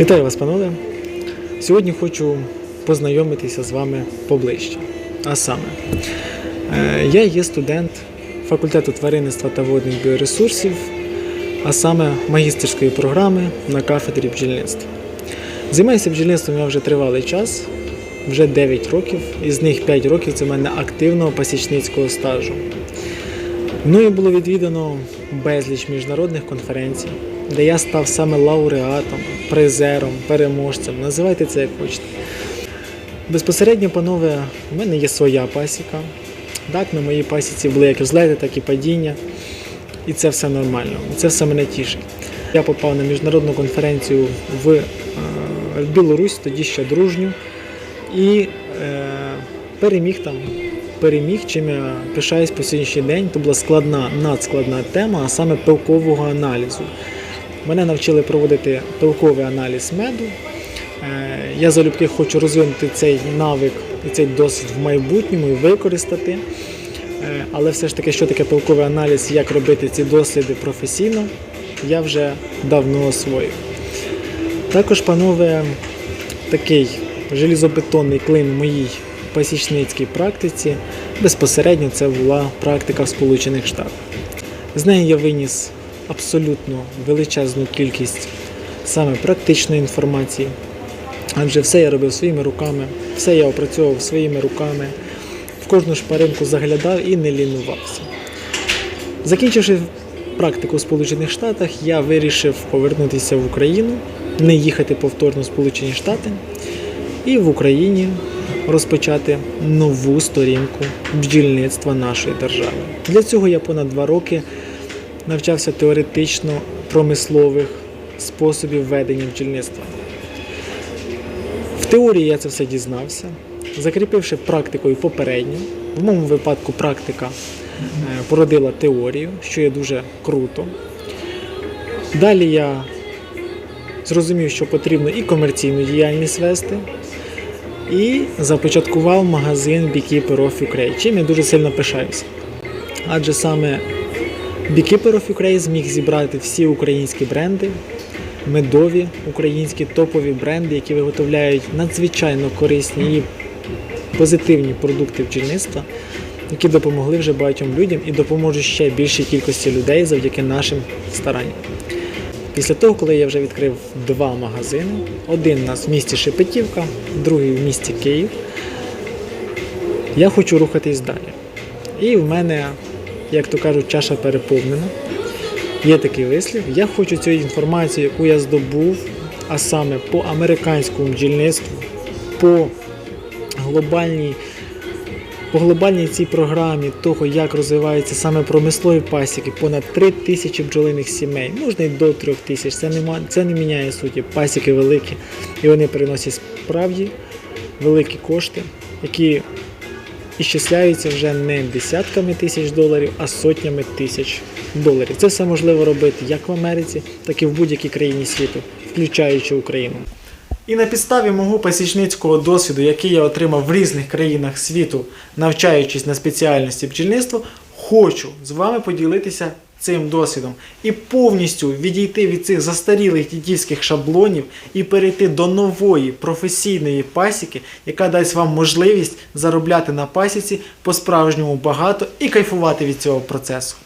Вітаю вас, панове. Сьогодні хочу познайомитися з вами поближче. А саме, е, я є студент факультету тваринництва та водних біоресурсів, а саме магістерської програми на кафедрі бджільництва. Займаюся бджільництвом я вже тривалий час, вже 9 років, із них 5 років це в мене активного пасічницького стажу. Мною було відвідано безліч міжнародних конференцій, де я став саме лауреатом, призером, переможцем. Називайте це як хочете. Безпосередньо, панове, в мене є своя пасіка. Так, на моїй пасіці були як злети, так і падіння. І це все нормально. Це все мене тішить. Я попав на міжнародну конференцію в, е, Білорусь, тоді ще дружню, і е, переміг там. Переміг, чим я пишаюсь по сьогоднішній день. То була складна, надскладна тема, а саме пилкового аналізу. Мене навчили проводити пилковий аналіз меду. Е, Я залюбки хочу розвинути цей навик і цей досвід в майбутньому і використати. Е, Але все ж таки, що таке пилковий аналіз, як робити ці досліди професійно, я вже давно освоїв. Також, панове, такий желізобетонний клин в моїй пасічницькій практиці безпосередньо це була практика в Сполучених Штатах. З неї я виніс абсолютно величезну кількість саме практичної інформації, адже все я робив своїми руками, все я опрацьовував своїми руками, в кожну шпаринку заглядав і не лінувався. Закінчивши практику в Сполучених Штатах, я вирішив повернутися в Україну, не їхати повторно в Сполучені Штати і в Україні розпочати нову сторінку бджільництва нашої держави. Для цього я понад два роки навчався теоретично промислових способів ведення бджільництва. В теорії я це все дізнався, закріпивши практикою попередньо. В моєму випадку практика е, породила теорію, що є дуже круто. Далі я зрозумів, що потрібно і комерційну діяльність вести, і започаткував магазин Beekeeper of чим я дуже сильно пишаюся. Адже саме Beekeeper of Ukraine зміг зібрати всі українські бренди, медові українські топові бренди, які виготовляють надзвичайно корисні і позитивні продукти бджільництва, які допомогли вже багатьом людям і допоможуть ще більшій кількості людей завдяки нашим старанням. Після того, коли я вже відкрив два магазини, один у нас в місті Шепетівка, другий в місті Київ, я хочу рухатись далі. І в мене, як то кажуть, чаша переповнена. Є такий вислів. Я хочу цю інформацію, яку я здобув, а саме по американському бджільництву, по глобальній по глобальній цій програмі того, як розвиваються саме промислові пасіки, понад 3 тисячі бджолиних сімей, можна й до 3 тисяч, це, нема, це не міняє суті. Пасіки великі, і вони приносять справді великі кошти, які іщисляються вже не десятками тисяч доларів, а сотнями тисяч доларів. Це все можливо робити як в Америці, так і в будь-якій країні світу, включаючи Україну. І на підставі мого пасічницького досвіду, який я отримав в різних країнах світу, навчаючись на спеціальності бджільництва, хочу з вами поділитися цим досвідом і повністю відійти від цих застарілих дідівських шаблонів і перейти до нової професійної пасіки, яка дасть вам можливість заробляти на пасіці по-справжньому багато і кайфувати від цього процесу.